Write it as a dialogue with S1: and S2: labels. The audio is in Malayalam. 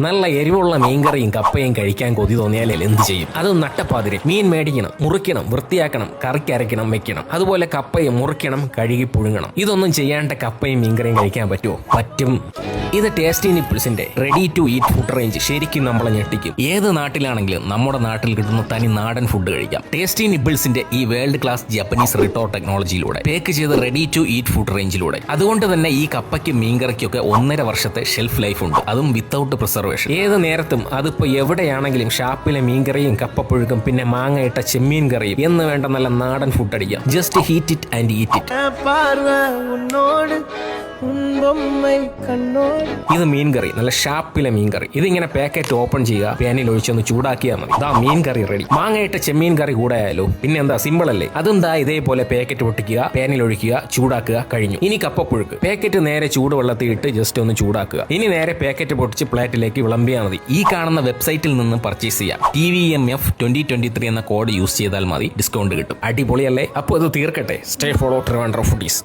S1: നല്ല എരിവുള്ള മീൻകറിയും കപ്പയും കഴിക്കാൻ കൊതി തോന്നിയാലേ എന്ത് ചെയ്യും? അത് നട്ടപ്പാതിരി മീൻ മേടിക്കണം മുറിക്കണം വൃത്തിയാക്കണം കറിക്ക് അരയ്ക്കണം വെക്കണം. അതുപോലെ കപ്പയും മുറിക്കണം കഴുകി പുഴുങ്ങണം. ഇതൊന്നും ചെയ്യാണ്ട് കപ്പയും മീൻകറിയും കഴിക്കാൻ പറ്റുമോ പറ്റും. ഇത് tasty നിപ്പിൾസിന്റെ ready to eat food range ശരിക്കും നമ്മളെ ഞെട്ടിക്കും. ഏത് നാട്ടിലാണെങ്കിലും നമ്മുടെ നാട്ടിൽ കിട്ടുന്ന തനി നാടൻ ഫുഡ് കഴിക്കാം. ടേസ്റ്റി നിപ്പിൾസിന്റെ ഈ വേൾഡ് ക്ലാസ് ജപ്പനീസ് റിട്ടോ ടെക്നോളജിയിലൂടെ പേക്ക് ചെയ്ത് റെഡി ടു ഈറ്റ് ഫുഡ് റേഞ്ചിലൂടെ അതുകൊണ്ട് തന്നെ ഈ കപ്പയ്ക്കും മീൻകറിക്കൊക്കെ ഒന്നര വർഷത്തെ ഷെൽഫ് ലൈഫ് ഉണ്ട്. അതും വിത്തൗട്ട് പ്രിസർവേഷൻ ഏത് നേരത്തും അതിപ്പോ എവിടെയാണെങ്കിലും ഷാപ്പിലെ മീൻകറിയും കപ്പപ്പുഴുക്കും പിന്നെ മാങ്ങയിട്ട ചെമ്മീൻ കറിയും എന്ന് വേണ്ട നല്ല നാടൻ ഫുഡ് അടിക്കാം. Just heat it and eat it ഇത് മീൻ കറി നല്ല ഷാപ്പിലെ മീൻ കറി ഇതിങ്ങനെ പാക്കറ്റ് ഓപ്പൺ ചെയ്യുക പാനിൽ ഒഴിച്ചൊന്ന് ചൂടാക്കിയാൽ മതി. ഇതാ മീൻ കറി റെഡി മാങ്ങയിട്ട ചെമ്മീൻ കറി കൂടെ ആയാലോ? പിന്നെ എന്താ സിമ്പിൾ അല്ലേ? അതും ദാ ഇതേപോലെ പാക്കറ്റ് പൊട്ടിക്കുക പാനിൽ ഒഴിക്കുക ചൂടാക്കുക കഴിഞ്ഞു. ഇനി കപ്പപ്പുഴുക്ക്. പാക്കറ്റ് നേരെ ചൂടുവെള്ളത്തിൽ ഇട്ട് ജസ്റ്റ് ഒന്ന് ചൂടാക്കുക. ഇനി നേരെ പാക്കറ്റ് പൊട്ടിച്ച് പ്ലേറ്റിലേക്ക് വിളമ്പിയാൽ മതി. ഈ കാണുന്ന വെബ്സൈറ്റിൽ നിന്ന് പർച്ചേസ് ചെയ്യാം. T V M F twenty twenty three എന്ന കോഡ് യൂസ് ചെയ്താൽ മതി. ഡിസ്കൗണ്ട് കിട്ടും. അടിപൊളിയല്ലേ? അപ്പോൾ ഇത് തീർക്കട്ടെ. Stay follow Trivandrum foodies